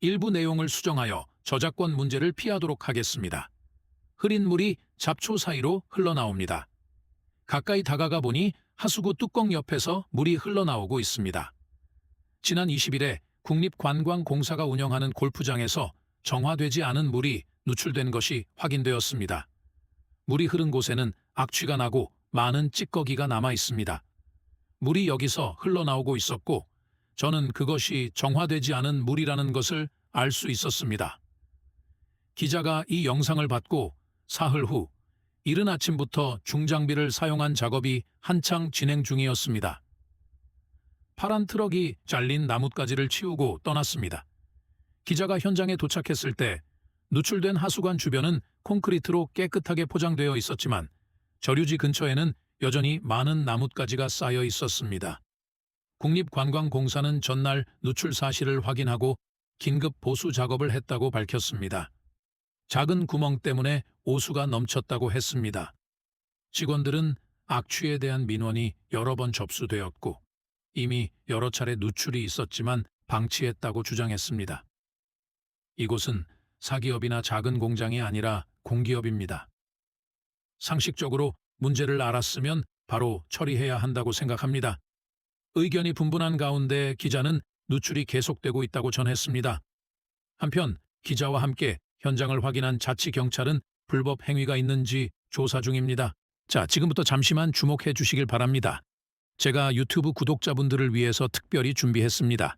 일부 내용을 수정하여 저작권 문제를 피하도록 하겠습니다. 흐린 물이 잡초 사이로 흘러나옵니다. 가까이 다가가 보니 하수구 뚜껑 옆에서 물이 흘러나오고 있습니다. 지난 20일에 국립관광공사가 운영하는 골프장에서 정화되지 않은 물이 누출된 것이 확인되었습니다. 물이 흐른 곳에는 악취가 나고 많은 찌꺼기가 남아 있습니다. 물이 여기서 흘러나오고 있었고 저는 그것이 정화되지 않은 물이라는 것을 알 수 있었습니다. 기자가 이 영상을 받고 사흘 후 이른 아침부터 중장비를 사용한 작업이 한창 진행 중이었습니다. 파란 트럭이 잘린 나뭇가지를 치우고 떠났습니다. 기자가 현장에 도착했을 때 누출된 하수관 주변은 콘크리트로 깨끗하게 포장되어 있었지만 저류지 근처에는 여전히 많은 나뭇가지가 쌓여 있었습니다. 국립관광공사는 전날 누출 사실을 확인하고 긴급 보수 작업을 했다고 밝혔습니다. 작은 구멍 때문에 오수가 넘쳤다고 했습니다. 직원들은 악취에 대한 민원이 여러 번 접수되었고 이미 여러 차례 누출이 있었지만 방치했다고 주장했습니다. 이곳은 사기업이나 작은 공장이 아니라 공기업입니다. 상식적으로 문제를 알았으면 바로 처리해야 한다고 생각합니다. 의견이 분분한 가운데 기자는 누출이 계속되고 있다고 전했습니다. 한편 기자와 함께 현장을 확인한 자치경찰은 불법 행위가 있는지 조사 중입니다. 자, 지금부터 잠시만 주목해 주시길 바랍니다. 제가 유튜브 구독자분들을 위해서 특별히 준비했습니다.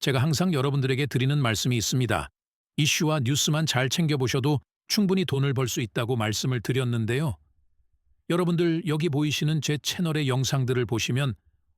제가 항상 여러분들에게 드리는 말씀이 있습니다. 이슈와 뉴스만 잘 챙겨보셔도 충분히 돈을 벌 수 있다고 말씀을 드렸는데요. 여러분들 여기 보이시는 제 채널의 영상들을 보시면